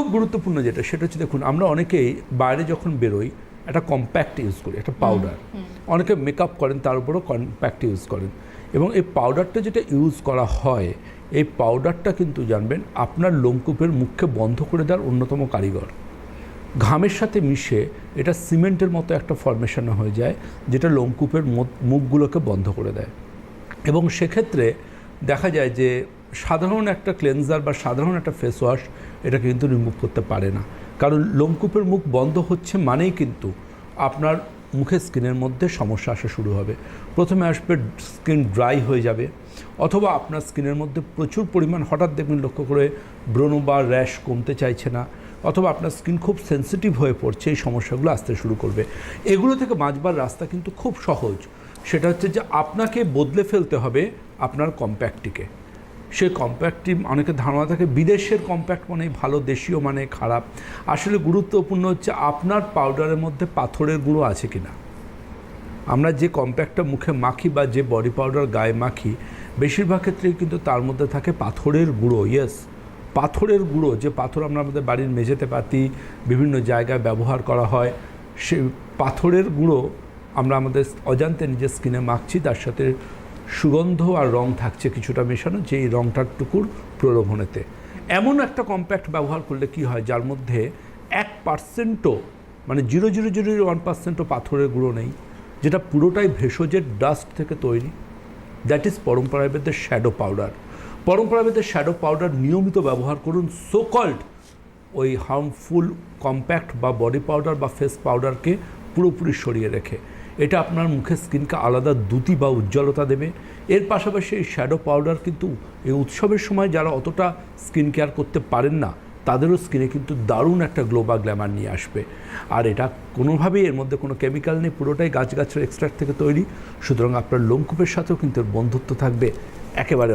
খুব গুরুত্বপূর্ণ যেটা সেটা হচ্ছে দেখুন আমরা অনেকেই বাইরে যখন বেরোই একটা কম্প্যাক্ট ইউজ করি একটা পাউডার অনেকে মেকআপ করেন তার উপরও কম্প্যাক্ট ইউজ করেন। এবং এই পাউডারটা যেটা ইউজ করা হয় এই পাউডারটা কিন্তু জানবেন আপনার লোমকূপের মুখকে বন্ধ করে দেওয়ার অন্যতম কারিগর। ঘামের সাথে মিশে এটা সিমেন্টের মতো একটা ফরমেশন হয়ে যায় যেটা লোমকূপের মুখগুলোকে বন্ধ করে দেয়। এবং সেক্ষেত্রে দেখা যায় যে সাধারণ একটা ক্লেনজার বা সাধারণ একটা ফেস ওয়াশ এটা কিন্তু রিমুভ করতে পারে না। কারণ লোমকূপের মুখ বন্ধ হচ্ছে মানেই কিন্তু আপনার মুখের স্কিনের মধ্যে সমস্যা আসা শুরু হবে। প্রথমে আসবে স্কিন ড্রাই হয়ে যাবে অথবা আপনার স্কিনের মধ্যে প্রচুর পরিমাণ হঠাৎ দেখবেন লক্ষ্য করে ব্রণ বা র্যাশ কমতে চাইছে না অথবা আপনার স্কিন খুব সেন্সিটিভ হয়ে পড়ছে, এই সমস্যাগুলো আসতে শুরু করবে। এগুলো থেকে বাঁচবার রাস্তা কিন্তু খুব সহজ। সেটা হচ্ছে যে আপনাকে বদলে ফেলতে হবে আপনার কম্প্যাক্টটিকে সেই কম্প্যাক্টটি অনেকের ধারণা থাকে বিদেশের কম্প্যাক্ট মানে ভালো, দেশীয় মানে খারাপ। আসলে গুরুত্বপূর্ণ হচ্ছে আপনার পাউডারের মধ্যে পাথরের গুঁড়ো আছে কি না আমরা যে কম্প্যাক্টটা মুখে মাখি বা যে বডি পাউডার গায়ে মাখি, বেশিরভাগ ক্ষেত্রেই কিন্তু তার মধ্যে থাকে পাথরের গুঁড়ো ইয়েস পাথরের গুঁড়ো, যে পাথর আমরা আমাদের বাড়ির মেঝেতে পাতি, বিভিন্ন জায়গায় ব্যবহার করা হয়, সে পাথরের গুঁড়ো আমরা আমাদের অজান্তে নিজের স্কিনে মাখছি, তার সাথে সুগন্ধ আর রং থাকছে কিছুটা মেশানো যে এই রংটার টুকুর প্রলোভনেতে। এমন একটা কম্প্যাক্ট ব্যবহার করলে কি হয়, যার মধ্যে এক পার্সেন্টও মানে জিরো জিরো জিরো ওয়ান পার্সেন্টও পাথরের গুঁড়ো নেই, যেটা পুরোটাই ভেষজের ডাস্ট থেকে তৈরি। দ্যাট ইজ পরম্পরাবেদের শ্যাডো পাউডার পরম্পরাবেদের শ্যাডো পাউডার নিয়মিত ব্যবহার করুন সোকল্ড ওই হার্মফুল কম্প্যাক্ট বা বডি পাউডার বা ফেস পাউডারকে পুরোপুরি সরিয়ে রেখে। এটা আপনার মুখের স্কিনকে আলাদা দ্যুতি বা উজ্জ্বলতা দেবে। এর পাশাপাশি এই শ্যাডো পাউডার কিন্তু এই উৎসবের সময় যারা অতটা স্কিন কেয়ার করতে পারেন না, তাদেরও স্কিনে কিন্তু দারুণ একটা গ্লো বা গ্ল্যামার নিয়ে আসবে। আর এটা কোনোভাবেই এর মধ্যে কোনো কেমিক্যাল নেই, পুরোটাই গাছগাছের এক্সট্রাক্ট থেকে তৈরি। সুতরাং আপনার লোমকূপের সাথেও কিন্তু বন্ধুত্ব থাকবে একেবারে